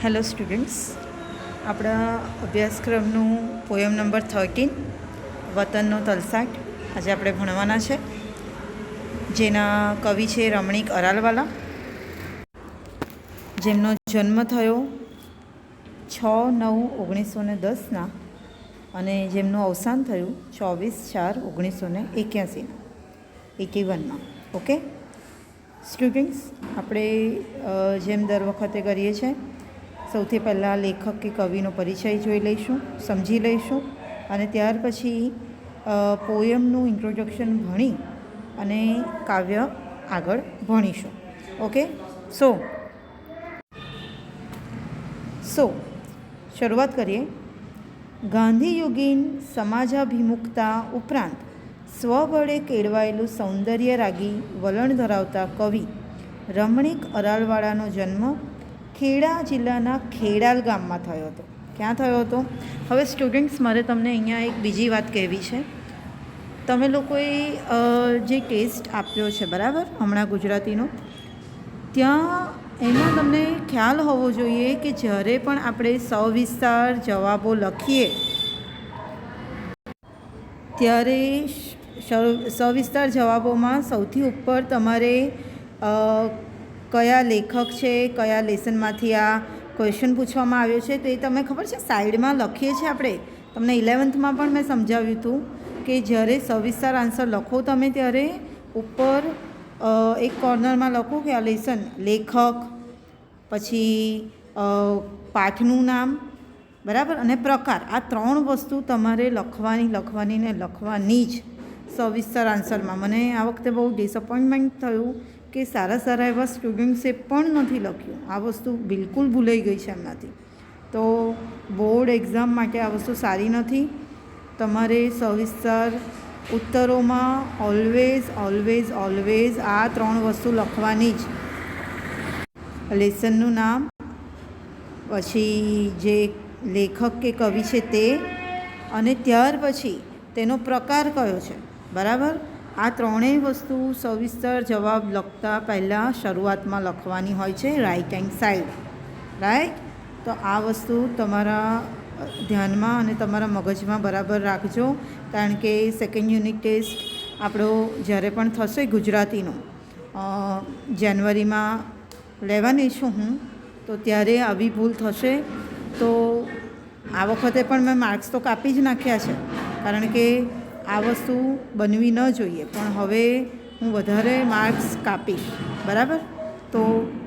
Hello students આપણા અભ્યાસક્રમનું poem number thirteen વતનનો તલસાટ. આજે આપણે ભણવાના છે. જેના કવિ છે રમણીક અરાલવાલા. જેમનો જન્મ થયો છ નવ ઓગણીસો ને દસના અને જેમનું અવસાન થયું ચોવીસ ચાર ઓગણીસો ને એક્યાસીના એટી વનમાં ઓકે સ્ટુડન્ટ્સ આપણે જેમ દર વખતે કરીએ છીએ સૌથી પહેલાં લેખક કે કવિનો પરિચય જોઈ લઈશું, સમજી લઈશું અને ત્યાર પછી પોયમનું ઇન્ટ્રોડક્શન ભણી અને કાવ્ય આગળ ભણીશું. ઓકે સો સો શરૂઆત કરીએ. ગાંધીયુગીન સમાજાભિમુખતા ઉપરાંત સ્વબળે કેળવાયેલું સૌંદર્ય રાગી વલણ ધરાવતા કવિ રમણીક અરાલવાળાનો જન્મ ખેડા જિલ્લાના ખેડાલ ગામમાં થયો હતો. ક્યાં થયો હતો? હવે સ્ટુડન્ટ્સ મારે તમને અહીંયા એક બીજી વાત કહેવી છે. તમે લોકોએ જે ટેસ્ટ આપ્યો છે, બરાબર? હમણાં ગુજરાતીનો. ત્યાં એમાં તમને ખ્યાલ હોવો જોઈએ કે જ્યારે પણ આપણે સવિસ્તાર જવાબો લખીએ, ત્યારે સવિસ્તાર જવાબોમાં સૌથી ઉપર તમારે કયા લેખક છે, કયા લેસનમાંથી આ ક્વેશ્ચન પૂછવામાં આવ્યો છે, તો એ તમે ખબર છે, સાઈડમાં લખીએ છીએ આપણે. તમને ઇલેવન્થમાં પણ મેં સમજાવ્યું હતું કે જ્યારે સવિસ્તાર આન્સર લખો તમે ત્યારે ઉપર એક કોર્નરમાં લખો કે આ લેસન લેખક, પછી પાઠનું નામ, બરાબર? અને પ્રકાર. આ ત્રણ વસ્તુ તમારે લખવાની લખવાની ને લખવાની જ સવિસ્તાર આન્સરમાં મને આ વખતે બહુ ડિસઅપોઇન્ટમેન્ટ થયું કે સારા સારા એવા સ્ટુડન્ટ્સે પણ નથી લખ્યું. આ વસ્તુ બિલકુલ ભૂલાઈ ગઈ છે એમનાથી. તો બોર્ડ એક્ઝામ માટે આ વસ્તુ સારી નથી. તમારે સવિસ્તાર ઉત્તરોમાં ઓલવેઝ ઓલવેઝ ઓલવેઝ આ ત્રણ વસ્તુ લખવાની જ. લેસનનું નામ, પછી જે લેખક કે કવિ છે તે, અને ત્યાર પછી તેનો પ્રકાર કયો છે? બરાબર? આ ત્રણેય વસ્તુ સવિસ્તર જવાબ લખતા પહેલાં શરૂઆતમાં લખવાની હોય છે રાઈટ હેન્ડ સાઈડ રાઈટ તો આ વસ્તુ તમારા ધ્યાનમાં અને તમારા મગજમાં બરાબર રાખજો, કારણ કે સેકન્ડ યુનિટ ટેસ્ટ આપણો જ્યારે પણ થશે ગુજરાતીનો જાન્યુઆરીમાં લેવાની છું હું, તો ત્યારે આવી ભૂલ થશે. તો આ વખતે પણ મેં માર્ક્સ તો કાપી જ નાખ્યા છે, કારણ કે આ વસ્તુ બનવી ન જોઈએ, પણ હવે હું વધારે માર્ક્સ કાપીશ, બરાબર? તો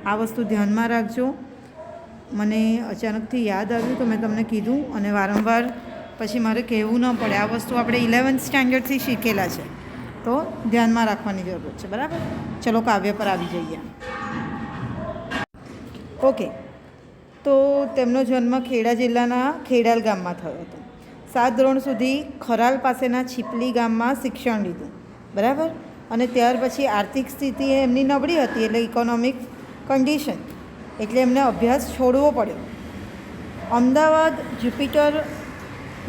આ વસ્તુ ધ્યાનમાં રાખજો. મને અચાનકથી યાદ આવ્યું તો મેં તમને કીધું અને વારંવાર પછી મારે કહેવું ન પડે. આ વસ્તુ આપણે ઇલેવન્થ સ્ટાન્ડર્ડથી શીખેલા છે. તો ધ્યાનમાં રાખવાની જરૂર છે, બરાબર? ચલો કાવ્ય પર આવી જઈએ. ઓકે તો તેમનો જન્મ ખેડા જિલ્લાના ખેડાલ ગામમાં થયો હતો. સાત ધોરણ સુધી ખરાલ પાસેના છીપલી ગામમાં શિક્ષણ લીધું. બરાબર? અને ત્યાર પછી આર્થિક સ્થિતિ એમની નબળી હતી એટલે ઇકોનોમિક કન્ડિશન એટલે એમને અભ્યાસ છોડવો પડ્યો. અમદાવાદ જુપિટર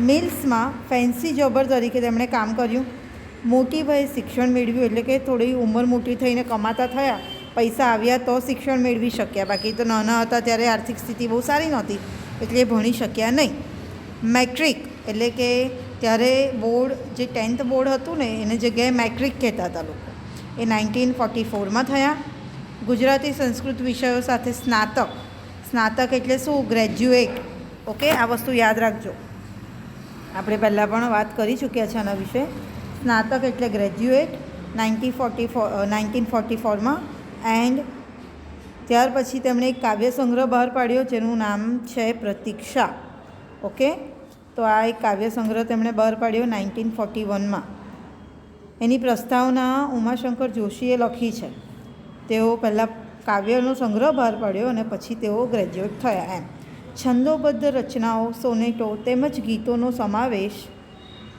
મિલ્સમાં ફેન્સી જોબર તરીકે તેમણે કામ કર્યું. મોટી ભાઈ શિક્ષણ મેળવ્યું એટલે કે થોડી ઉંમર મોટી થઈને કમાતા થયા. પૈસા આવ્યા તો શિક્ષણ મેળવી શક્યા. બાકી તો નાના હતા ત્યારે આર્થિક સ્થિતિ બહુ સારી નહોતી એટલે ભણી શક્યા નહીં. મેટ્રિક એટલે કે ત્યારે બોર્ડ, જે ટેન્થ બોર્ડ હતું ને, એને જગ્યાએ મેટ્રિક કહેતા હતા લોકો. એ નાઇન્ટીન ફોર્ટી ફોરમાં થયા. ગુજરાતી સંસ્કૃત વિષયો સાથે સ્નાતક. સ્નાતક એટલે શું? ગ્રેજ્યુએટ. ઓકે? આ વસ્તુ યાદ રાખજો. આપણે પહેલાં પણ વાત કરી ચૂક્યા છે આના વિશે. સ્નાતક એટલે graduate, ninety forty four nineteen forty ફોરમાં. And ત્યાર પછી તેમણે એક કાવ્ય સંગ્રહ બહાર પાડ્યો, જેનું નામ છે પ્રતીક્ષા. ઓકે? તો આ એક કાવ્ય સંગ્રહ તેમણે બહાર પાડ્યો નાઇન્ટીન ફોર્ટી વનમાં. એની પ્રસ્તાવના ઉમાશંકર જોશીએ લખી છે. તેઓ પહેલાં કાવ્યનો સંગ્રહ બહાર પાડ્યો અને પછી તેઓ ગ્રેજ્યુએટ થયા એમ. છંદોબદ્ધ રચનાઓ, સોનેટો તેમજ ગીતોનો સમાવેશ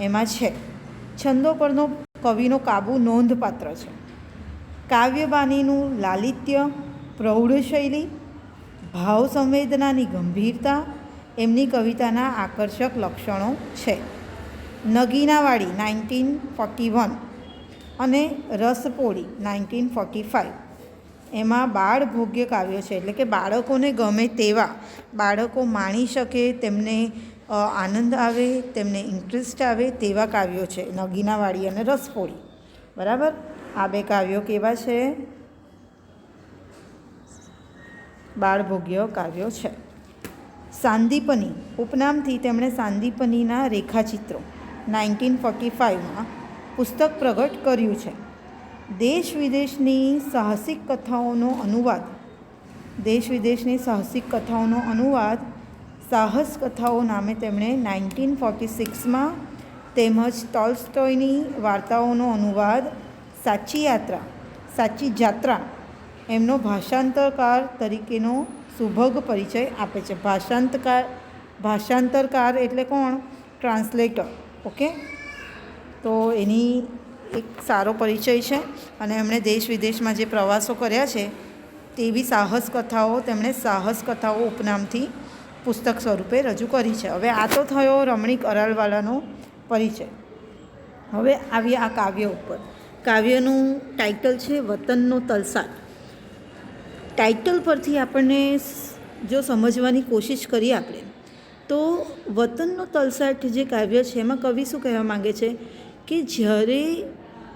એમાં છે. છંદો પરનો કવિનો કાબુ નોંધપાત્ર છે. કાવ્યબાનીનું લાલિત્ય પ્રૌઢ શૈલી ભાવ સંવેદનાની ગંભીરતા એમની કવિતાના આકર્ષક લક્ષણો છે. નગીનાવાળી નાઇન્ટીન ફોર્ટી વન અને રસપોળી નાઇન્ટીન ફોર્ટી ફાઇવ. એમાં બાળ ભોગ્ય કાવ્યો છે, એટલે કે બાળકોને ગમે તેવા બાળકો માણી શકે, તેમને આનંદ આવે, તેમને ઇન્ટરેસ્ટ આવે તેવા કાવ્યો છે નગીનાવાળી અને રસપોળી. બરાબર? આ બે કાવ્યો કેવા છે? બાળભોગ્ય કાવ્યો છે. સાંદીપની, ઉપનામથી તેમણે સાંદીપનીના રેખાચિત્રો નાઇન્ટીન ફોર્ટી ફાઇવમાં પુસ્તક પ્રગટ કર્યું છે. દેશ વિદેશની સાહસિક કથાઓનો અનુવાદ, દેશ વિદેશની સાહસિક કથાઓનો અનુવાદ, સાહસ કથાઓ નામે તેમણે નાઇન્ટીન ફોર્ટી સિક્સમાં તેમજ ટોલ્સ્ટોયની વાર્તાઓનો અનુવાદ, સાચી યાત્રા, સાચી જાત્રા, એમનો ભાષાંતરકાર તરીકેનો સુભગ પરિચય આપે છે. ભાષાંતકાર, ભાષાંતરકાર એટલે કોણ? ટ્રાન્સલેટર. ઓકે? તો એની એક સારો પરિચય છે અને એમણે દેશ વિદેશમાં જે પ્રવાસો કર્યા છે, તેવી સાહસ કથાઓ તેમણે સાહસ કથાઓ ઉપનામથી પુસ્તક સ્વરૂપે રજૂ કરી છે. હવે આ તો થયો રમણીક અરાલવાલાનો પરિચય. હવે આવીએ આ કાવ્ય ઉપર. કાવ્યનું ટાઇટલ છે વતનનો તલસાટ ટાઇટલ પરથી આપણને જો સમજવાની કોશિશ કરીએ આપણે, તો વતનનો તલસાટ જે કાવ્ય છે, એમાં કવિ શું કહેવા માંગે છે? કે જ્યારે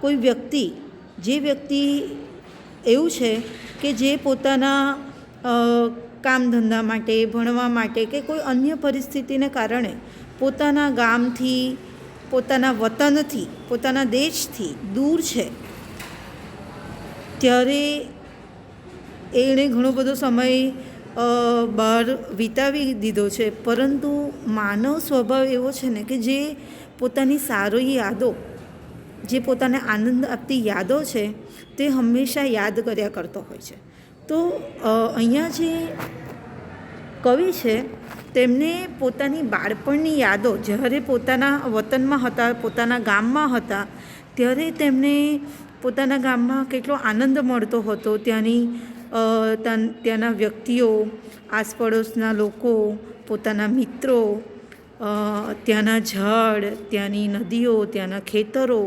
કોઈ વ્યક્તિ, જે વ્યક્તિ એવું છે કે જે પોતાના કામ ધંધા માટે, ભણવા માટે કે કોઈ અન્ય પરિસ્થિતિને કારણે પોતાના ગામથી, પોતાના વતનથી, પોતાના દેશથી દૂર છે, ત્યારે એણે ઘણો બધો સમય બહાર વિતાવી દીધો છે. પરંતુ માનવ સ્વભાવ એવો છે ને કે જે પોતાની સારી યાદો, જે પોતાને આનંદ આપતી યાદો છે, તે હંમેશા યાદ કર્યા કરતો હોય છે. તો અહીંયા જે કવિ છે, તેમને પોતાની બાળપણની યાદો જ્યારે પોતાના વતનમાં હતા, પોતાના ગામમાં હતા, ત્યારે તેમને પોતાના ગામમાં કેટલો આનંદ મળતો હતો. ત્યાંની ત્યાંના વ્યક્તિઓ, આસપડોશના લોકો, પોતાના મિત્રો ત્યાંના ઝાડ, ત્યાંની નદીઓ, ત્યાંના ખેતરો,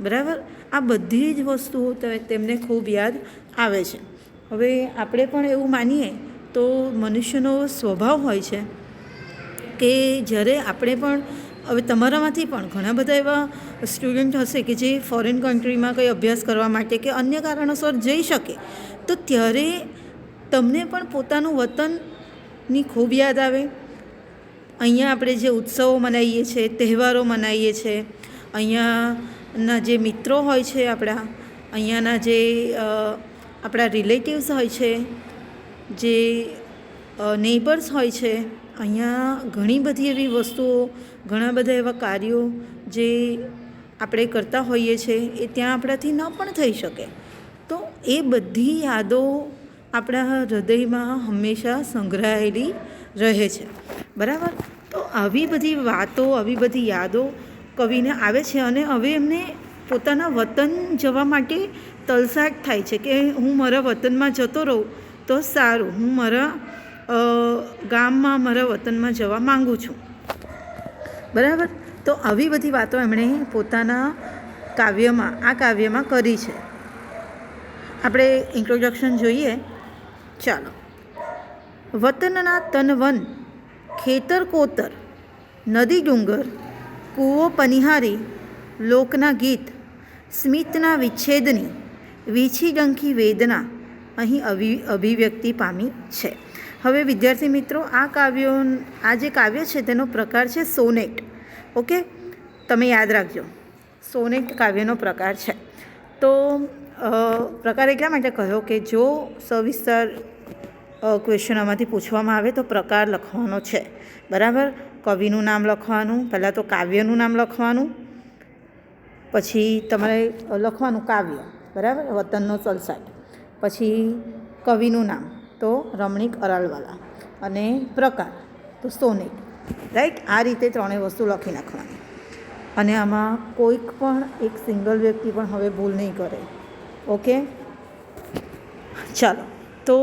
બરાબર? આ બધી જ વસ્તુઓ તેમને ખૂબ યાદ આવે છે. હવે આપણે પણ એવું માનીએ તો મનુષ્યનો સ્વભાવ હોય છે કે જ્યારે આપણે પણ, હવે તમારામાંથી પણ ઘણા બધા એવા સ્ટુડન્ટ હશે કે જે ફોરેન કન્ટ્રીમાં કંઈ અભ્યાસ કરવા માટે કે અન્ય કારણોસર જઈ શકે. તો ત્યારે તમને પણ પોતાનું વતનની ખૂબ યાદ આવે. અહીંયા આપણે જે ઉત્સવો મનાવીએ છીએ તહેવારો મનાવીએ છીએ અહીંયાના જે મિત્રો હોય છે આપણા, અહીંયાના જે આપણા રિલેટિવ્સ હોય છે, જે નેબર્સ હોય છે, અહીંયા ઘણી બધી એવી વસ્તુઓ, ઘણા બધા એવા કાર્યો જે આપણે કરતા હોઈએ છીએ એ ત્યાં આપણાથી ન પણ થઈ શકે. તો એ બધી યાદો આપણા હૃદયમાં હંમેશા સંગ્રહાયેલી રહે છે. બરાબર? તો આવી બધી વાતો, આવી બધી યાદો કવિને આવે છે અને હવે એમને પોતાના વતન જવા માટે તલસાટ થાય છે કે હું મારા વતનમાં જતો રહું તો સારું, હું મારા ગામમાં મારા વતનમાં જવા માગું છું. બરાબર? તો આવી બધી વાતો એમણે પોતાના કાવ્યમાં, આ કાવ્યમાં કરી છે. આપણે ઇન્ટ્રોડક્શન જોઈએ. ચાલો. વતનના તનવન, ખેતર કોતર, નદી ડુંગર, કૂવો પનિહારી, લોકના ગીત, સ્મિતના વિચ્છેદની, વીછી ડંખી વેદના અહીં અભિ, અભિવ્યક્તિ પામી છે. હવે વિદ્યાર્થી મિત્રો, આ કાવ્યો આ જે કાવ્ય છે તેનો પ્રકાર છે સોનેટ. ઓકે? તમે યાદ રાખજો. સોનેટ કાવ્યનો પ્રકાર છે. તો પ્રકાર એટલા માટે કહ્યો કે જો સવિસ્તાર ક્વેશ્ચન આમાંથી પૂછવામાં આવે તો પ્રકાર લખવાનો છે. બરાબર? કવિનું નામ લખવાનું, પહેલાં તો કાવ્યનું નામ લખવાનું, પછી તમારે લખવાનું કાવ્ય, બરાબર? વતનનો ચલસાટ. પછી કવિનું નામ, તો રમણીક અરાલવાલા. અને પ્રકાર, તો સોનેટ. રાઈટ? આ રીતે ત્રણેય વસ્તુ લખી નાખવાની. અને આમાં કોઈક પણ એક સિંગલ વ્યક્તિ પણ હવે ભૂલ નહીં કરે. ઓકે? ચાલો. તો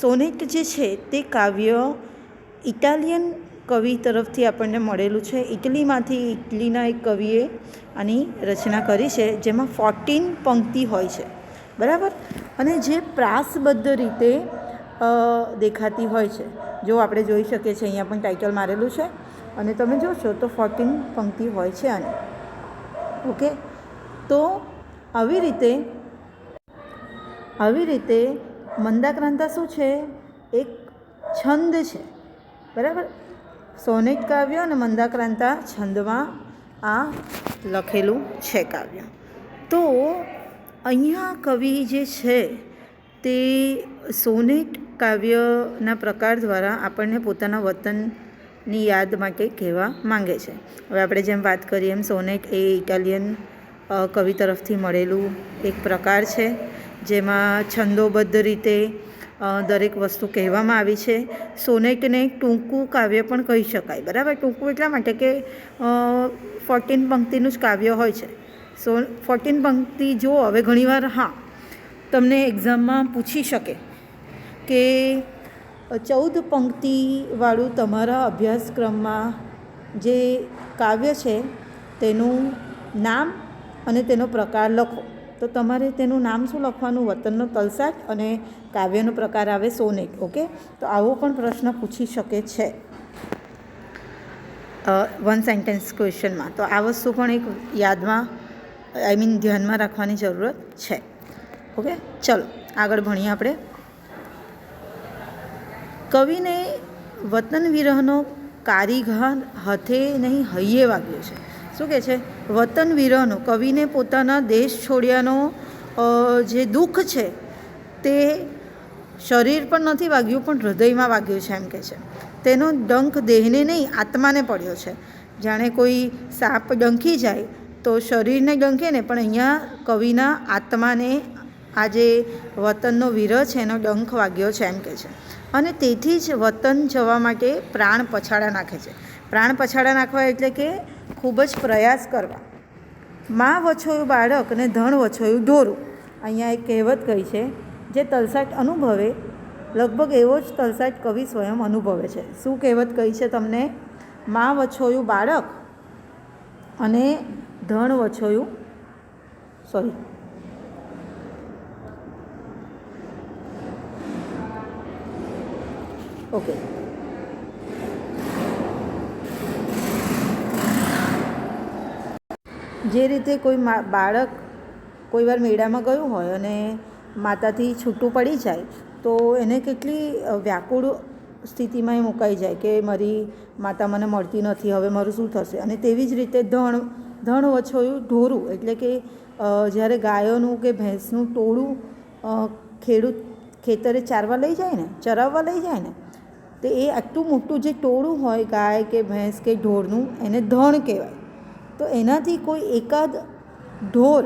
સોનેટ જે છે તે કાવ્ય ઇટાલિયન કવિ તરફથી આપણને મળેલું છે. ઇટલીમાંથી ઇટલીના એક કવિએ આની રચના કરી છે, જેમાં ફોર્ટીન પંક્તિ હોય છે. બરાબર? અને જે પ્રાસબદ્ધ રીતે દેખાતી હોય છે. જો આપણે જોઈ શકીએ છીએ, અહીંયા પણ ટાઇટલ મારેલું છે. અને તમે જોશો તો ફોર્ટીન પંક્તિ હોય છે આની. ઓકે? તો આવી રીતે આવી રીતે મંદાક્રાંતા શું છે? એક છંદ છે. બરાબર? સોનેટ કાવ્ય અને મંદાક્રાંતા છંદમાં આ લખેલું છે કાવ્ય. તો અહીંયા કવિ જે છે તે સોનેટ કાવ્યના પ્રકાર દ્વારા આપણને પોતાના વતનની યાદ માટે કહેવા માંગે છે. હવે આપણે જેમ વાત કરીએ એમ સોનેટ એ ઇટાલિયન કવિ તરફથી મળેલું એક પ્રકાર છે. જેમાં છંદોબદ્ધ રીતે દરેક વસ્તુ કહેવામાં આવી છે. સોનેટને ટૂંકું કાવ્ય પણ કહી શકાય. બરાબર? ટૂંકું એટલા માટે કે ફોર્ટીન પંક્તિનું જ કાવ્ય હોય છે. સો ફોર્ટીન પંક્તિ જો હવે ઘણીવાર, હા, તમને એક્ઝામમાં પૂછી શકે કે ચૌદ પંક્તિવાળું તમારા અભ્યાસક્રમમાં જે કાવ્ય છે, તેનું નામ અને તેનો પ્રકાર લખો. તો તમારે તેનું નામ શું લખવાનું? વતનનો તલસાટ અને કાવ્યનો પ્રકાર આવે સોનેટ ઓકે? તો આવો પણ પ્રશ્ન પૂછી શકે છે. વન સેન્ટેન્સ ક્વેશ્ચનમાં તો આ વસ્તુ પણ એક યાદમાં આઈ મીન ધ્યાનમાં રાખવાની જરૂરત છે. ઓકે? ચલો, આગળ ભણીએ આપણે. કવિને વતન વિરહનો કારીઘર હથે નહીં હૈયે વાગ્યો છે. શું કહે છે? વતન વિરહનો કવિને પોતાના દેશ છોડ્યાનો જે દુઃખ છે, તે શરીર પણ નથી વાગ્યું, પણ હૃદયમાં વાગ્યું છે એમ કે છે. તેનો ડંખ દેહને નહીં, આત્માને પડ્યો છે. જાણે કોઈ સાપ ડંખી જાય, તો શરીરને ડંખે ને, પણ અહીંયા કવિના આત્માને આ જે વતનનો વિરહ છે, એનો ડંખ વાગ્યો છે એમ કે છે. અને તેથી જ વતન જવા માટે પ્રાણ પછાડા નાખે છે. પ્રાણ પછાડા નાખવા એટલે કે ખૂબ જ પ્રયાસ કરવા. માં વછોયું બાળક અને ધણ વછોયું ઢોરું. અહીંયા એક કહેવત કહી છે, જે તલસાટ અનુભવે, લગભગ એવો જ તલસાટ કવિ સ્વયં અનુભવે છે. શું કહેવત કહી છે તમને? માં વછોયું બાળક અને ધણ વછોયું સોરી ઓકે જે રીતે કોઈ બાળક કોઈવાર મેળામાં ગયું હોય અને માતાથી છૂટું પડી જાય, તો એને કેટલી વ્યાકુળ સ્થિતિમાં એ મુકાઈ જાય કે મારી માતા મને મળતી નથી, હવે મારું શું થશે? અને તેવી જ રીતે ધણ ધણ વછોયું ઢોરું એટલે કે જ્યારે ગાયોનું કે ભેંસનું ટોળું ખેડૂત ખેતરે ચારવા લઈ જાય ને, ચરાવવા લઈ જાય ને, તો એ આટલું મોટું જે ટોળું હોય ગાય કે ભેંસ કે ઢોરનું એને ધણ કહેવાય. તો એનાથી કોઈ એકાદ ઢોર,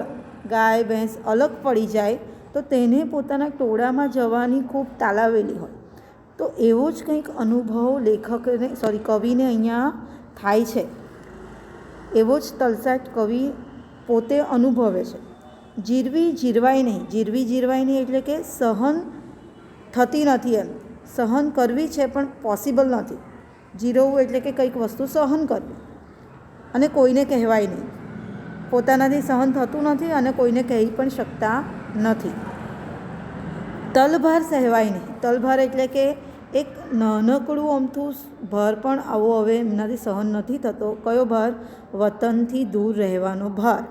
ગાય, ભેંસ અલગ પડી જાય તો તેને પોતાના ટોળામાં જવાની ખૂબ તાલાવેલી હોય. તો એવો જ કંઈક અનુભવ લેખકને સોરી કવિને અહીંયા થાય છે. એવો જ તલસાટ કવિ પોતે અનુભવે છે. જીરવી જીરવાય નહીં. જીરવી જીરવાય નહીં એટલે કે સહન થતી નથી એમ. સહન કરવી છે પણ પોસિબલ નથી. જીરવવું એટલે કે કંઈક વસ્તુ સહન કરવી. અને કોઈને કહેવાય નહીં. પોતાનાથી સહન થતું નથી અને કોઈને કહી પણ શકતા નથી. તલભાર સહેવાય નહીં. તલભાર એટલે કે એક નાનકડું અમથું ભાર પણ આવો હવે એમનાથી સહન નથી થતો. કયો ભાર? વતનથી દૂર રહેવાનો ભાર.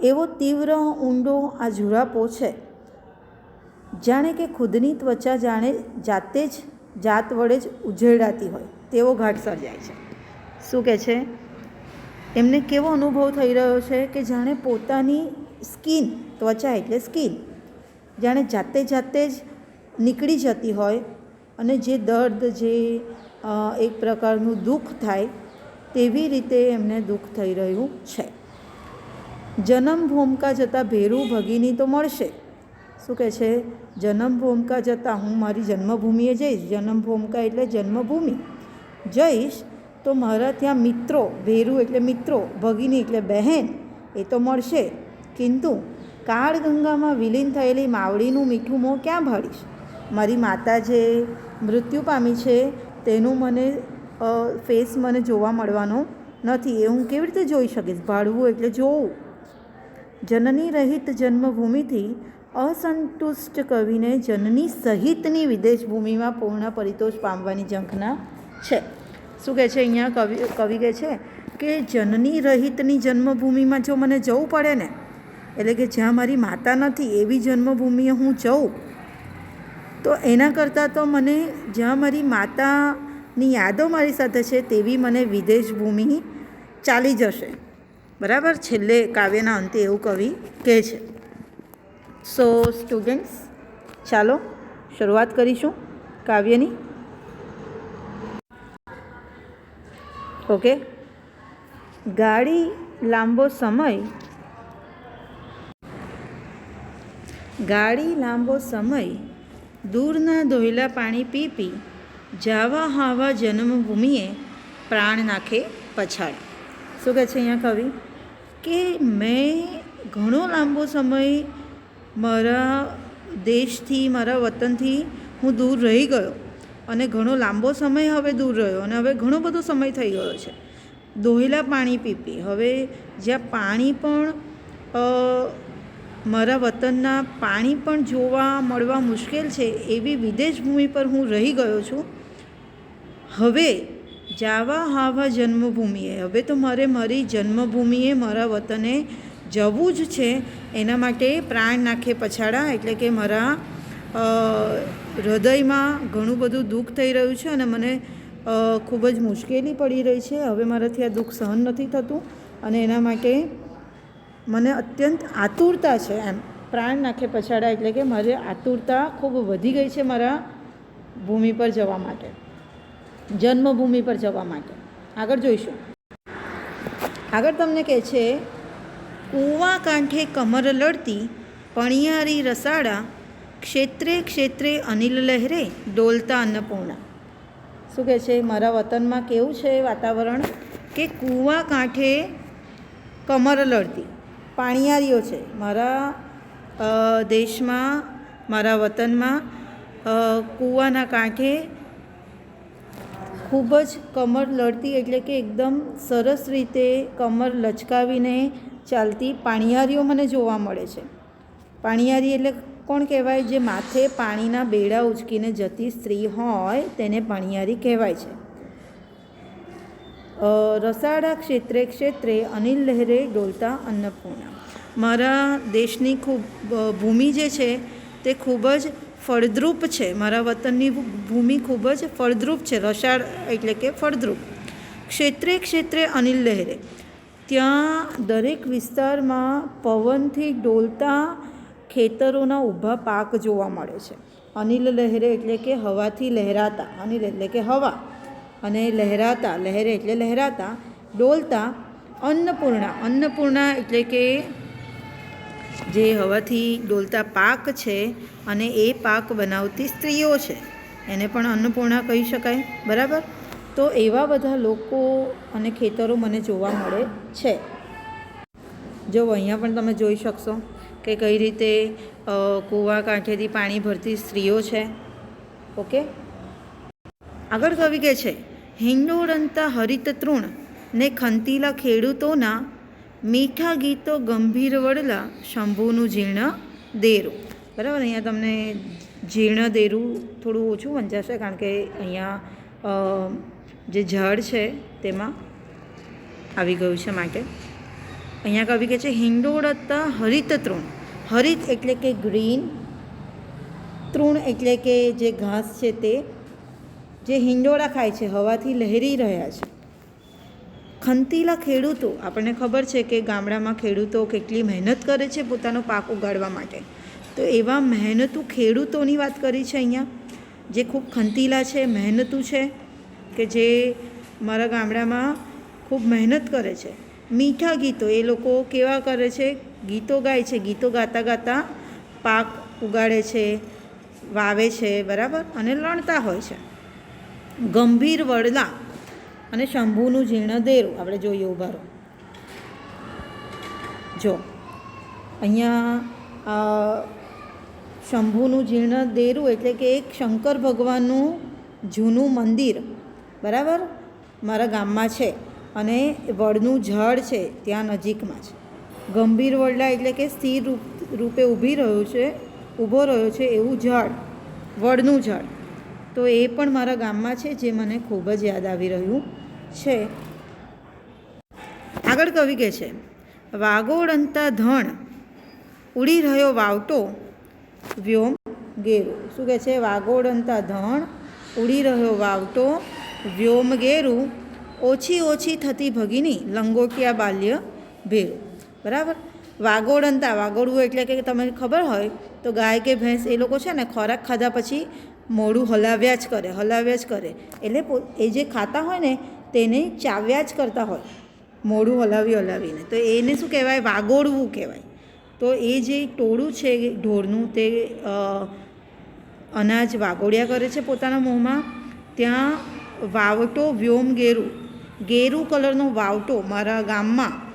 એવો તીવ્ર, ઊંડો આ ઝુરાપો છે. જાણે કે ખુદની ત્વચા જાણે જાતે જ, જાત વડે જ ઉજેડાતી હોય. તેવો ઘાટ સર્જાય છે. શું કહે છે? એમને કેવો અનુભવ થઈ રહ્યો છે કે જાણે પોતાની સ્કિન, ત્વચા એટલે સ્કિન, જાણે જાતે જાતે જ નીકળી જતી હોય અને જે દર્દ, જે એક પ્રકારનું દુઃખ થાય તેવી રીતે એમને દુઃખ થઈ રહ્યું છે. જન્મ ભૂમકા જતાં ભેરું ભગીની તો મળશે. શું કહે છે? જન્મ ભૂમકા જતાં હું મારી જન્મભૂમિએ જઈશ. જન્મ ભૂમકા એટલે જન્મભૂમિ. જઈશ તો મારા ત્યાં મિત્રો ભેરું એટલે મિત્રો, ભગીની એટલે બહેન, એ તો મળશે. કિંતુ, કાળગંગામાં વિલીન થયેલી માવડીનું મીઠું મોં ક્યાં ભાળીશ? મારી માતા જે મૃત્યુ પામી છે, તેનું મને ફેસ મને જોવા મળવાનો નથી. એ હું કેવી રીતે જોઈ શકીશ? ભાળવું એટલે જોવું. જનની રહિત જન્મભૂમિથી અસંતુષ્ટ કવિને જનની સહિતની વિદેશ ભૂમિમાં પૂર્ણ પરિતોષ પામવાની ઝંખના છે. શું કહે છે અહીંયા? કવિ કવિ કહે છે કે જનની રહિતની જન્મભૂમિમાં જો મને જવું પડે ને, એટલે કે જ્યાં મારી માતા નથી, એવી જન્મભૂમિએ હું જઉં, તો એના કરતાં તો મને જ્યાં મારી માતાની યાદો મારી સાથે છે, તેવી મને વિદેશ ભૂમિ ચાલી જશે. બરાબર? છેલ્લે કાવ્યના અંતે એવું કવિ કહે છે. સો સ્ટુડન્ટ્સ ચાલો, શરૂઆત કરીશું કાવ્યની. ઓકે? ગાડી લાંબો સમય ગાડી લાંબો સમય દૂરના ધોયેલા પાણી પી પી જાવા હાવા જન્મભૂમિએ પ્રાણ નાખે પછાડ. શું કહે છે અહીંયા કવિ? કે મેં ઘણો લાંબો સમય મારા દેશથી, મારા વતનથી હું દૂર રહી ગયો. અને ઘણો લાંબો સમય હવે દૂર રહ્યો અને હવે ઘણો બધો સમય થઈ ગયો છે. દોહેલા પાણી પીપી. હવે જ્યાં પાણી પણ મારા વતનના પાણી પણ જોવા મળવા મુશ્કેલ છે એવી વિદેશ ભૂમિ પર હું રહી ગયો છું. હવે જાવા હાવા જન્મભૂમિએ. હવે તો મારે મારી જન્મભૂમિએ મારા વતને જવું જ છે. એના માટે પ્રાણ નાખે પછાડા એટલે કે મારા હૃદયમાં ઘણું બધું દુઃખ થઈ રહ્યું છે અને મને ખૂબ જ મુશ્કેલી પડી રહી છે. હવે મારાથી આ દુઃખ સહન નથી થતું અને એના માટે મને અત્યંત આતુરતા છે એમ. પ્રાણ નાખે પછાડા એટલે કે મારે આતુરતા ખૂબ વધી ગઈ છે મારા ભૂમિ પર જવા માટે. જન્મભૂમિ પર જવા માટે. આગળ જોઈશું. આગળ તમને કહે છે કૂવા કાંઠે કમર લડતી પણિયારી રસાડા ક્ષેત્રે ક્ષેત્રે અનિલ લહેરે ડોલતા અન્નપૂર્ણા. શું કહે છે? મારા વતનમાં કેવું છે વાતાવરણ? કે કૂવા કાંઠે કમર લડતી. પાણીયારીઓ છે. મારા દેશમાં, મારા વતનમાં કૂવાના કાંઠે ખૂબ જ કમર લડતી એટલે કે એકદમ સરસ રીતે કમર લચકાવીને ચાલતી પાણીયારીઓ મને જોવા મળે છે. પાણીયારી એટલે કોણ કહેવાય? જે માથે પાણીના બેડા ઉચકીને જતી સ્ત્રી હોય, તેને પાણીયારી કહેવાય છે. રસાડા ક્ષેત્રે ક્ષેત્રે અનિલ લહેરે ડોલતા અન્નપૂર્ણા. મારા દેશની ખૂબ ભૂમિ જે છે, તે ખૂબ જ ફળદ્રુપ છે. મારા વતનની ભૂમિ ખૂબ જ ફળદ્રુપ છે. રસાળ એટલે કે ફળદ્રુપ. ક્ષેત્રે ક્ષેત્રે અનિલ લહેરે. ત્યાં દરેક વિસ્તારમાં પવનથી ડોલતા ખેતરોના ઊભા પાક જોવા મળે છે. અનિલ લહેરે એટલે કે હવાથી લહેરાતા, અનિલ એટલે કે હવા. અને લહેરાતા, લહેરે એટલે લહેરાતા, ડોલતા, અન્નપૂર્ણા. અન્નપૂર્ણા એટલે કે જે હવાથી ડોલતા પાક છે અને એ પાક બનાવતી સ્ત્રીઓ છે. એને પણ અન્નપૂર્ણા કહી શકાય, બરાબર? તો એવા બધા લોકો અને ખેતરો મને જોવા મળે છે. જો અહીંયા પણ તમે જોઈ શકશો. કે કઈ રીતે કૂવા કાંઠેથી પાણી ભરતી સ્ત્રીઓ છે. ઓકે આગળ કવિ કે છે હિંડોળંતા હરિત તૃણ, ને ખંતીલા ખેડૂતોના મીઠા ગીતો ગંભીર વડલા શંભુનું જીર્ણ દેરું. બરાબર? અહીંયા તમને જીર્ણ દેરું થોડું ઓછું વંચાશે, કારણ કે અહીંયા જે ઝાડ છે તેમાં આવી ગયું છે માટે અહીંયા કવિ કહે છે. હિંડોળત હરિત તૃણ. હરિત એટલે કે ગ્રીન, તૃણ એટલે કે જે ઘાસ છે તે, જે હિંડોળા ખાય છે, હવાથી લહેરી રહ્યા છે. ખંતીલા ખેડૂતો, આપણને ખબર છે કે ગામડામાં ખેડૂતો કેટલી મહેનત કરે છે પોતાનો પાક ઉગાડવા માટે. તો એવા મહેનતુ ખેડૂતોની વાત કરી છે અહીંયા. જે ખૂબ ખંતીલા છે, મહેનતુ છે, કે જે મારા ગામડામાં ખૂબ મહેનત કરે છે. મીઠા ગીતો. એ લોકો કેવા કરે છે? ગીતો ગાય છે. ગીતો ગાતા ગાતા પાક ઉગાડે છે, વાવે છે, બરાબર? અને લણતા હોય છે. ગંભીર વડલા અને શંભુનું જીર્ણ દેરું. આપણે જોઈએ ઊભા રહો. જો, અહીંયા શંભુનું જીર્ણ દેરું એટલે કે એક શંકર ભગવાનનું જૂનું મંદિર. બરાબર? મારા ગામમાં છે. અને વડનું ઝાડ છે ત્યાં નજીકમાં છે ગંભીર વડલા એટલે કે સ્થિર રૂપ, રૂપે ઊભી રહ્યો છે, ઊભો રહ્યો છે એવું ઝાડ વડનું ઝાડ તો એ પણ મારા ગામમાં છે જે મને ખૂબ જ યાદ આવી રહ્યું છે. આગળ કવિ કહે છે, વાગોળંતા ધણ, ઉડી રહ્યો વાવટો, વ્યોમ ગેરુ. શું કહે છે? વાગોળંતા ધણ, ઉડી રહ્યો વાવટો, વ્યોમ ગેરુ ઓછી ઓછી થતી ભગીની લંગોટિયા બાલ્ય ભેરું બરાબર? વાગોળંતા વાગોળવું એટલે કે તમને ખબર હોય તો ગાય કે ભેંસ એ લોકો છે ને ખોરાક ખાધા પછી મોડું હલાવ્યા જ કરે, હલાવ્યા જ કરે. એટલે એ જે ખાતા હોય ને તેને ચાવ્યા જ કરતા હોય મોડું હલાવી હલાવીને. તો એને શું કહેવાય? વાગોળવું કહેવાય. તો એ જે ટોળું છે, ઢોરનું તે અનાજ વાગોળ્યા કરે છે પોતાના મોંમાં. ત્યાં વાવટો વ્યોમ ગેરુ ગેરુ કલરનો વાવટો મારા ગામમાં.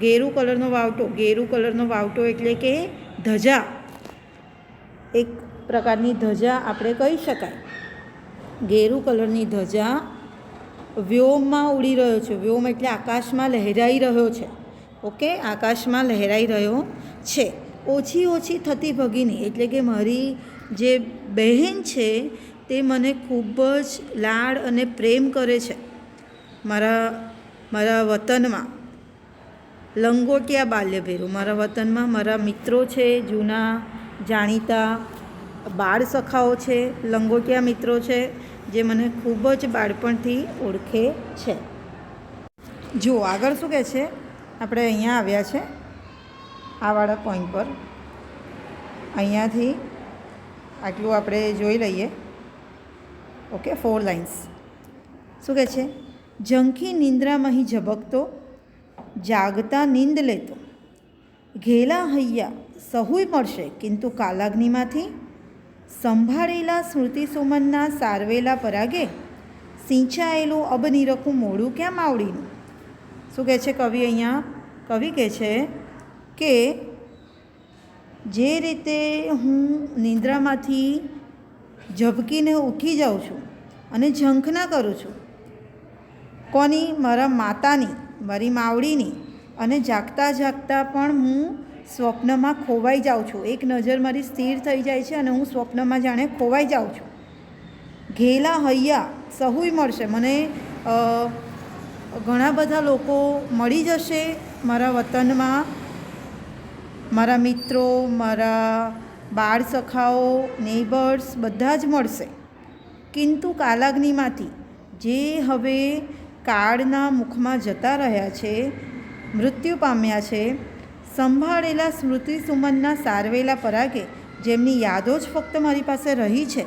ગેરુ કલરનો વાવટો, ગેરુ કલરનો વાવટો એટલે કે ધજા. એક પ્રકારની ધજા આપણે કહી શકાય. ગેરુ કલરની ધજા વ્યોમમાં ઉડી રહ્યો છે. વ્યોમ એટલે આકાશમાં લહેરાઈ રહ્યો છે. ઓકે આકાશમાં લહેરાઈ રહ્યો છે. ઓછી ઓછી થતી ભગીની એટલે કે મારી જે બહેન છે તે મને ખૂબ જ લાડ અને પ્રેમ કરે છે. મારા મારા વતનમાં લંગોટિયા બાલ્યભેરું. મારા વતનમાં મારા મિત્રો છે, જૂના, જાણીતા, બાળ સખાઓ છે, લંગોટિયા મિત્રો છે, જે મને ખૂબ જ બાળપણથી ઓળખે છે. જુઓ, આગળ શું કહે છે? આપણે અહીંયા આવ્યા છે આવાળા પોઈન્ટ પર. અહીંયાથી આટલું આપણે જોઈ લઈએ. ઓકે ફોર લાઇન્સ શું કહે છે? ઝંખી નિંદ્રામહી ઝબકતો જાગતા નીંદ લેતો. ઘેલા હૈયા, સહુય મળશે, કિંતુ કાલાગ્નિમાંથી સંભાળેલા સ્મૃતિ સુમનના સારવેલા પરાગે સિંચાયેલું અબનિરખું મોડું ક્યાં માવડીનું? શું કહે છે કવિ અહીંયા? કવિ કહે છે કે, જે રીતે હું નિંદ્રામાંથી ઝબકીને ઉઠી જાઉં છું અને ઝંખના કરું છું કોની? મારા માતાની, મારી માવડીની. અને જાગતા જાગતા પણ હું સ્વપ્નમાં ખોવાઈ જાઉં છું. એક નજર મારી સ્થિર થઈ જાય છે અને હું સ્વપ્નમાં જાણે ખોવાઈ જાઉં છું. ઘેલા હૈયા સહુય મળશે. મને ઘણા બધા લોકો મળી જશે મારા વતનમાં. મારા મિત્રો, મારા બાળ સખાઓ નેબર્સ બધા જ મળશે. કિંતુ કાલાગ્નિમાંથી. જે હવે કાળના મુખમાં જતા રહ્યા છે, મૃત્યુ પામ્યા છે. સંભાળેલા સ્મૃતિ સુમનના સારવેલા પરાગે જેમની યાદો જ ફક્ત મારી પાસે રહી છે.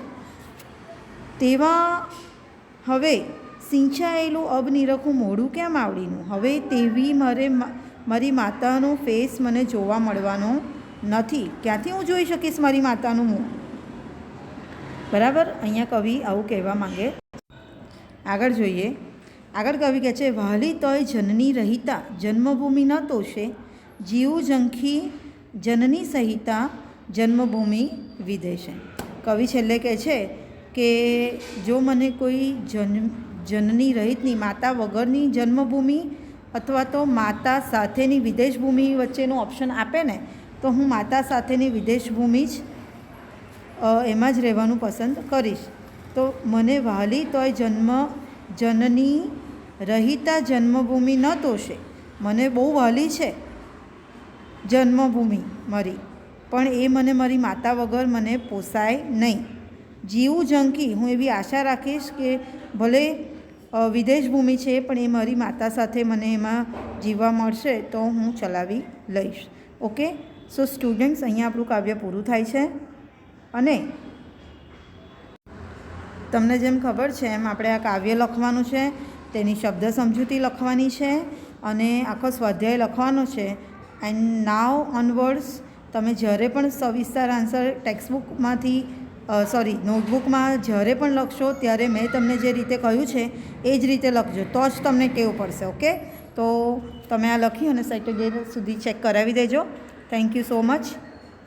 તેવા હવે સિંચાયેલું અબનિરખું મોઢું કેમ આવડીનું? હવે તેવી મારે મારી માતાનો ફેસ મને જોવા મળવાનો નથી. ક્યાંથી હું જોઈ શકીશ મારી માતાનું મોં? બરાબર? અહીંયા કવિ આવું કહેવા માંગે. આગળ જોઈએ. આગળ કવિ કહે છે વહાલી તોય જનની રહિતા, જન્મભૂમિ ન તોષે જીવ જંખી જનની સહિતા, જન્મભૂમિ વિદેશે. કવિ છેલ્લે કહે છે કે, જો મને કોઈ જન્મ જનની રહિતની, માતા વગરની જન્મભૂમિ અથવા તો માતા સાથેની વિદેશ ભૂમિ વચ્ચેનું ઓપ્શન આપે ને, તો હું માતા સાથેની વિદેશ ભૂમિ જ એમાં જ રહેવાનું પસંદ કરીશ. તો, મને વહાલી તોય જન્મ, જનની રહિતા જન્મભૂમિ ન તોશે. મને બહુ વહાલી છે જન્મભૂમિ મારી, પણ એ મને મારી માતા વગર મને પોસાય નહીં. જીવું જંકી હું એવી આશા રાખીશ કે ભલે વિદેશ ભૂમિ છે, પણ એ મારી માતા સાથે મને એમાં જીવવા મળશે તો હું ચલાવી લઈશ. ઓકે? સો સ્ટુડન્ટ્સ, અહીંયા આપણું કાવ્ય પૂરું થાય છે. અને તમને જેમ ખબર છે, એમ આપણે આ કાવ્ય લખવાનું છે. તેની શબ્દ સમજૂતી લખવાની છે અને આખો સ્વાધ્યાય લખવાનો છે. એન્ડ નાવ ઓનવર્ડ્સ તમે જ્યારે પણ સવિસ્તાર આન્સર ટેક્સ્ટબુકમાંથી સોરી નોટબુકમાં જ્યારે પણ લખશો, ત્યારે મેં તમને જે રીતે કહ્યું છે, એ જ રીતે લખજો. તો જ તમને ટેવ પડશે ઓકે તો તમે આ લખી અને સેટરડે સુધી ચેક કરાવી દેજો. Thank you so much